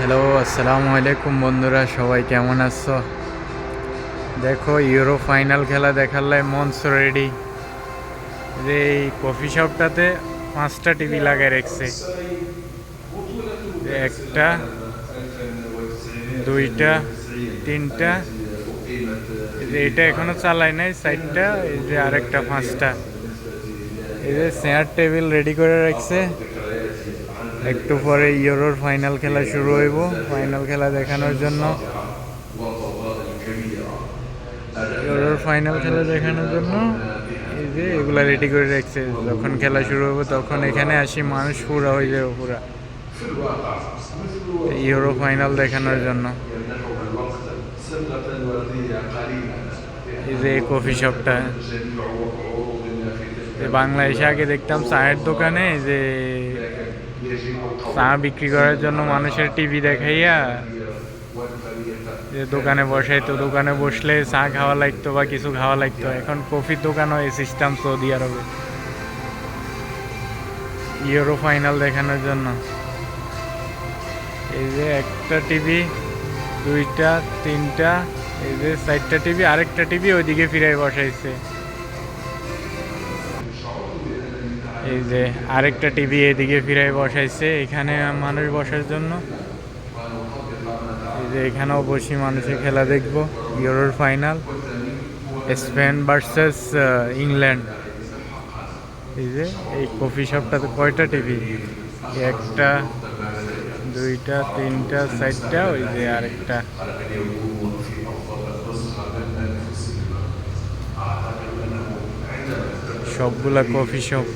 Hello আসসালামু আলাইকুম বন্ধুরা, সবাই কেমন আছো? দেখো ইউরো ফাইনাল খেলা দেখার লাই মঞ্চ রেডি এই কফি শপটাতে পাঁচটা টিভি লাগাই রেখেছে। একটা, দুইটা, তিনটা। এটা এখনও চালাই নাই, সাইডটা, এই যে আরেকটা পাঁচটা। এই যে চেয়ার টেবিল রেডি করে রাখছে। একটু পরে ইউরোর ফাইনাল খেলা শুরু হইব। ফাইনাল খেলা দেখানোর জন্য। ইউরোর ফাইনাল খেলা দেখানোর জন্য। এই যে এগুলা রেডি করে রাখছে। যখন খেলা শুরু হবে তখন এখানে আসি মানুষ পুরা হয়ে যাবে পুরা। ইউরো ফাইনাল দেখানোর জন্য। এই যে কফি শপটা বাংলাদেশে আগে দেখতাম চায়ের দোকানে যে চা বিক্রি করার জন্য মানুষের টিভি দেখাইয়া যে দোকানে বসাইতো দোকানে বসলে চা খাওয়া লাগতো বা কিছু খাওয়া লাগতো। এখন কফির দোকানও এই সিস্টেম সৌদি আরবে ইউরো ফাইনাল দেখানোর জন্য। এই যে একটা টিভি, দুইটা, তিনটা, এই যে চারটা টিভি, আরেকটা টিভি ওইদিকে ফিরাই বসাইছে। এই যে আরেকটা টিভি এদিকে ফিরাই বসাইছে, এখানে মানুষ বসার জন্য। এই যে এখানেও বসি মানুষের খেলা দেখব, ইউরোর ফাইনাল স্পেন ভার্সেস ইংল্যান্ড। এই যে এই কফি শপটাতে কয়টা টিভি? একটা, দুইটা, তিনটা, চারটা, ওই যে আরেকটা। সবগুলা কফি শপ।